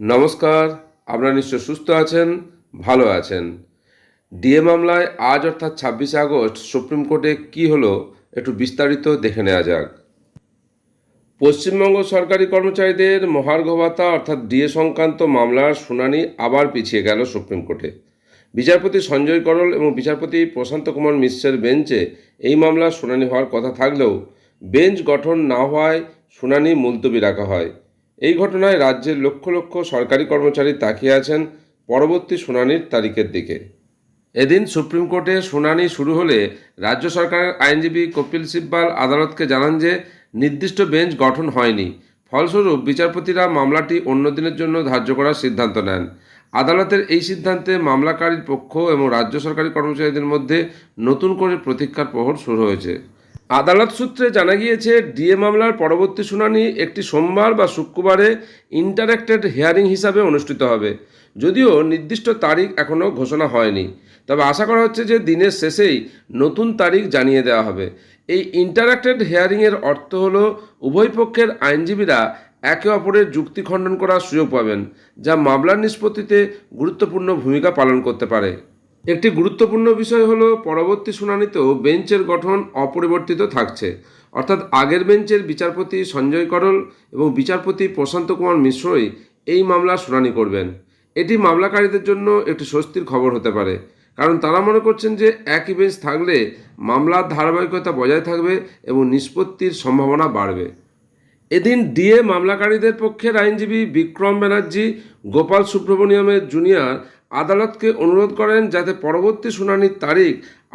নমস্কার, আপনারা নিশ্চয় সুস্থ আছেন, ভালো আছেন। ডিএ মামলায় আজ অর্থাৎ ছাব্বিশে আগস্ট সুপ্রিম কোর্টে কী হলো একটু বিস্তারিত দেখে নেওয়া যাক। পশ্চিমবঙ্গ সরকারি কর্মচারীদের মহার্ঘ ভাতা অর্থাৎ ডিএ সংক্রান্ত মামলার শুনানি আবার পিছিয়ে গেল সুপ্রিম কোর্টে। বিচারপতি সঞ্জয় করল এবং বিচারপতি প্রশান্ত কুমার মিশ্রের বেঞ্চে এই মামলার শুনানি হওয়ার কথা থাকলেও বেঞ্চ গঠন না হওয়ায় শুনানি মুলতবি রাখা হয়। এই ঘটনায় রাজ্যের লক্ষ লক্ষ সরকারি কর্মচারী তাকিয়ে আছেন পরবর্তী শুনানির তারিখের দিকে। এদিন সুপ্রিম কোর্টে শুনানি শুরু হলে রাজ্য সরকারের আইনজীবী কপিল সিব্বাল আদালতকে জানান যে, নির্দিষ্ট বেঞ্চ গঠন হয়নি। ফলস্বরূপ বিচারপতিরা মামলাটি অন্য দিনের জন্য ধার্য করার সিদ্ধান্ত নেন। আদালতের এই সিদ্ধান্তে মামলাকারীর পক্ষ এবং রাজ্য সরকারি কর্মচারীদের মধ্যে নতুন করে প্রতীক্ষার প্রহর শুরু হয়েছে। আদালত সূত্রে জানা গিয়েছে, ডিএ মামলার পরবর্তী শুনানি একটি সোমবার বা শুক্রবারে ইন্টারেক্টেড হিয়ারিং হিসাবে অনুষ্ঠিত হবে। যদিও নির্দিষ্ট তারিখ এখনও ঘোষণা হয়নি। তবে আশা করা হচ্ছে যে দিনের শেষেই নতুন তারিখ জানিয়ে দেওয়া হবে। এই ইন্টারাক্টেড হিয়ারিংয়ের অর্থ হল, উভয় পক্ষের আইনজীবীরা একে অপরের যুক্তি খণ্ডন করার সুযোগ পাবেন, যা মামলার নিষ্পত্তিতে গুরুত্বপূর্ণ ভূমিকা পালন করতে পারে। একটি গুরুত্বপূর্ণ বিষয় হলো, পরবর্তী শুনানিতেও বেঞ্চের গঠন অপরিবর্তিত থাকছে। অর্থাৎ আগের বেঞ্চের বিচারপতি সঞ্জয় করল এবং বিচারপতি প্রশান্ত কুমার মিশ্রই এই মামলার শুনানি করবেন। এটি মামলাকারীদের জন্য একটি স্বস্তির খবর হতে পারে, কারণ তারা মনে করছেন যে একই বেঞ্চ থাকলে মামলার ধারাবাহিকতা বজায় থাকবে এবং নিষ্পত্তির সম্ভাবনা বাড়বে। এদিন ডিএ মামলাকারীদের পক্ষের আইনজীবী বিক্রম ব্যানার্জি, গোপাল সুব্রমণিয়মের জুনিয়র আদালতকে অনুরোধ করেন যাতে পরবর্তী শুনানির তারিখ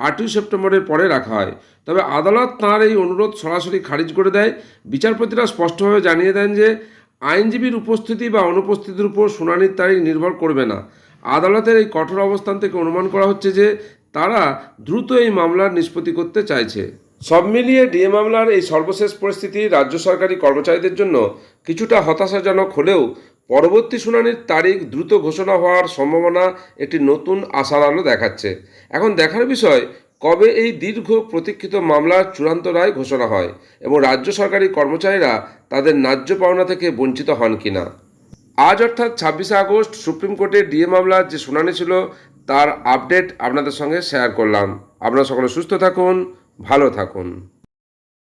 আটই সেপ্টেম্বরের পরে রাখা হয়। তবে আদালত তাঁর এই অনুরোধ সরাসরি খারিজ করে দেয়। বিচারপতিরা স্পষ্টভাবে জানিয়ে দেন যে আইনজীবীর উপস্থিতি বা অনুপস্থিতির উপর শুনানির তারিখ নির্ভর করবে না। আদালতের এই কঠোর অবস্থান থেকে অনুমান করা হচ্ছে যে তারা দ্রুত এই মামলার নিষ্পত্তি করতে চাইছে। সব মিলিয়ে ডিএ মামলার এই সর্বশেষ পরিস্থিতি রাজ্য সরকারি কর্মচারীদের জন্য কিছুটা হতাশাজনক হলেও পরবর্তী শুনানির তারিখ দ্রুত ঘোষণা হওয়ার সম্ভাবনা একটি নতুন আশার আলো দেখাচ্ছে। এখন দেখার বিষয়, কবে এই দীর্ঘ প্রতীক্ষিত মামলার চূড়ান্ত রায় ঘোষণা হয় এবং রাজ্য সরকারি কর্মচারীরা তাদের ন্যায্য পাওনা থেকে বঞ্চিত হন কিনা? আজ অর্থাৎ ছাব্বিশে আগস্ট সুপ্রিম কোর্টে ডিএ মামলার যে শুনানি ছিল, তার আপডেট আপনাদের সঙ্গে শেয়ার করলাম। আপনারা সকলে সুস্থ থাকুন, ভালো থাকুন।